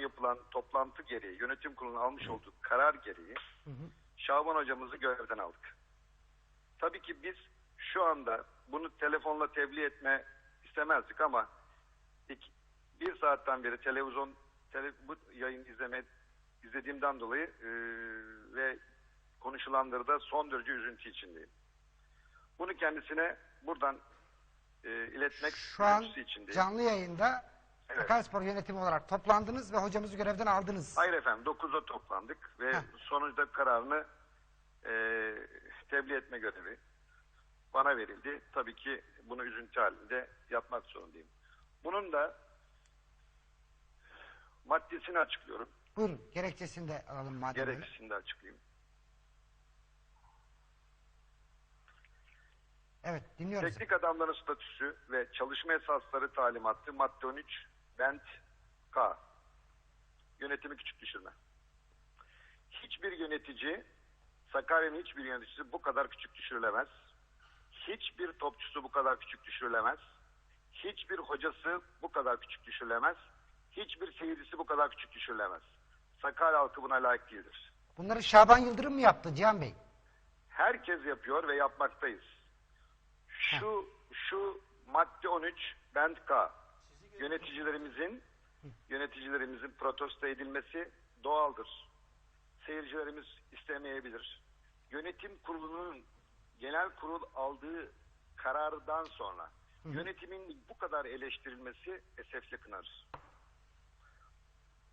yapılan toplantı gereği, yönetim kurulunun almış olduğu karar gereği Şaban hocamızı görevden aldık. Tabii ki biz şu anda bunu telefonla tebliğ etme istemezdik ama iki, bir saatten beri televizyon tele, bu yayın izleme izlediğimden dolayı e, ve konuşulanları da son derece üzüntü içindeyim. Bunu kendisine buradan e, iletmek Şu an içindeyim. canlı yayında Evet. Sakaryaspor yönetimi olarak toplandınız ve hocamızı görevden aldınız. Hayır efendim 9'da toplandık ve Heh. sonuçta kararını e, tebliğ etme görevi bana verildi. Tabii ki bunu üzüntü halinde yapmak zorundayım. Bunun da maddesini açıklıyorum. Buyurun gerekçesini de alalım madem. Gerekçesini de açıklayayım. Evet dinliyoruz. Teknik adamların statüsü ve çalışma esasları talimatı madde 13 bent K. Yönetimi küçük düşürme. Hiçbir yönetici Sakarya'nın hiçbir yöneticisi bu kadar küçük düşürülemez. Hiçbir topçusu bu kadar küçük düşürülemez. Hiçbir hocası bu kadar küçük düşürülemez. Hiçbir seyircisi bu kadar küçük düşürülemez. Sakarya halkı buna layık değildir. Bunları Şaban Yıldırım mı yaptı Cihan Bey? herkes yapıyor ve yapmaktayız. Şu şu madde 13 bend K yöneticilerimizin yöneticilerimizin protesto edilmesi doğaldır. Seyircilerimiz istemeyebilir. Yönetim kurulunun genel kurul aldığı karardan sonra yönetimin bu kadar eleştirilmesi esefle kınarız.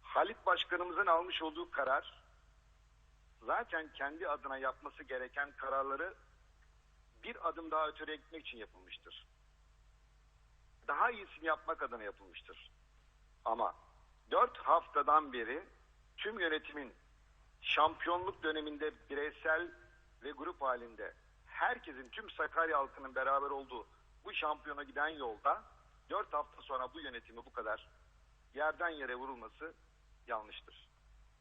Halit Başkanımızın almış olduğu karar zaten kendi adına yapması gereken kararları bir adım daha öteye gitmek için yapılmıştır. Daha iyisini yapmak adına yapılmıştır. Ama dört haftadan beri tüm yönetimin şampiyonluk döneminde bireysel ve grup halinde herkesin tüm Sakarya halkının beraber olduğu bu şampiyona giden yolda dört hafta sonra bu yönetimi bu kadar yerden yere vurulması yanlıştır.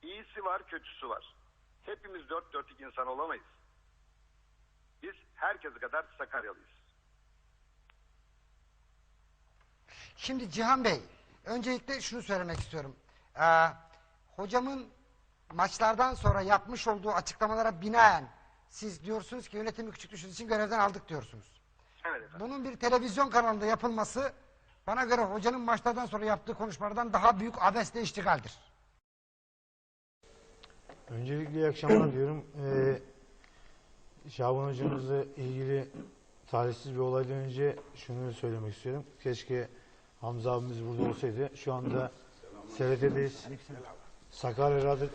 İyisi var, kötüsü var. Hepimiz dört dörtlük insan olamayız. Biz herkes kadar Sakaryalıyız. Şimdi Cihan Bey, öncelikle şunu söylemek istiyorum. Ee, hocamın maçlardan sonra yapmış olduğu açıklamalara binaen siz diyorsunuz ki yönetimi küçük düşürdüğü için görevden aldık diyorsunuz. Evet efendim. Bunun bir televizyon kanalında yapılması bana göre hocanın maçlardan sonra yaptığı konuşmalardan daha büyük abesle iştigaldir. Öncelikle iyi akşamlar diyorum. Ee, Şaban hocamızla ilgili talihsiz bir olaydan önce şunu söylemek istiyorum. Keşke Hamza abimiz burada olsaydı. Şu anda SRT'deyiz. Sakarya Radyo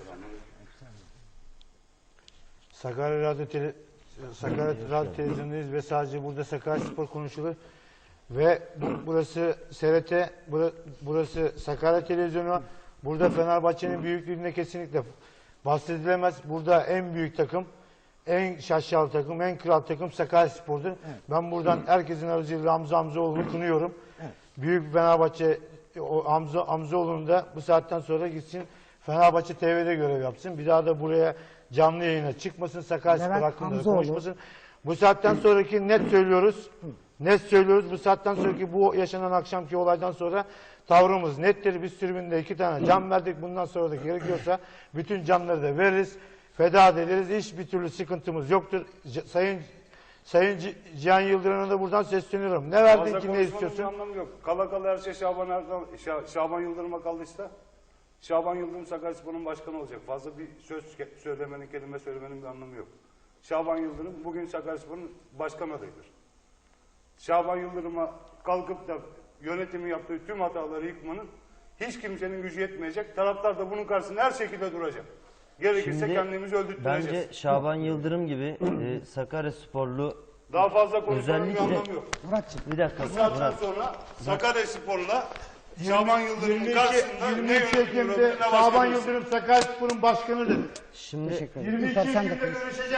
Sakarya Radyo Tele, Sakarya Radyo Televizyon'dayız ve sadece burada Sakarya Spor konuşulur. Ve bu- burası SRT, bura- burası Sakarya Televizyonu. Burada Fenerbahçe'nin büyüklüğünde kesinlikle bahsedilemez. Burada en büyük takım, en şaşalı takım, en kral takım Sakarya Spor'dur. Ben buradan herkesin aracılığıyla Hamza Hamzoğlu'nu kınıyorum. Büyük Fenerbahçe o Hamza Hamzoğlu'nu da bu saatten sonra gitsin Fenerbahçe TV'de görev yapsın. Bir daha da buraya canlı yayına çıkmasın. Sakarya Spor Levent hakkında da Hamzoğlu. konuşmasın. Bu saatten sonraki net söylüyoruz. Net söylüyoruz. Bu saatten sonraki bu yaşanan akşamki olaydan sonra tavrımız nettir. Biz tribünde iki tane can verdik. Bundan sonra da gerekiyorsa bütün canları da veririz. Feda ederiz. Hiçbir türlü sıkıntımız yoktur. C- Sayın Sayın C- Cihan Yıldırım'a da buradan sesleniyorum. Ne verdin ki ne istiyorsun? anlamı yok. Kala kala her şey Şaban, Erdal- Şa- Şaban Yıldırım'a kaldıysa Şaban Yıldırım Sakaryaspor'un başkanı olacak. Fazla bir söz söylemenin, kelime söylemenin bir anlamı yok. Şaban Yıldırım bugün Sakaryaspor'un başkan adayıdır. Şaban Yıldırım'a kalkıp da yönetimi yaptığı tüm hataları yıkmanın hiç kimsenin gücü yetmeyecek. Taraftar da bunun karşısında her şekilde duracak. Gerekirse Şimdi kendimizi öldürtmeyeceğiz. Bence Şaban Yıldırım gibi e, Sakarya sporlu Daha fazla konuşmanın bir Özellikle- anlamı yok. Muratçım. bir dakika Bu saatten Murat. sonra Sakarya Spor'la Şaban Yıldırım'ın 22, karşısında 22 ne Ekim'de Şaban başkanı Yıldırım Sakaryaspor'un başkanıdır. Şimdi 22 Sen de Ekim'de konuş. görüşeceğiz.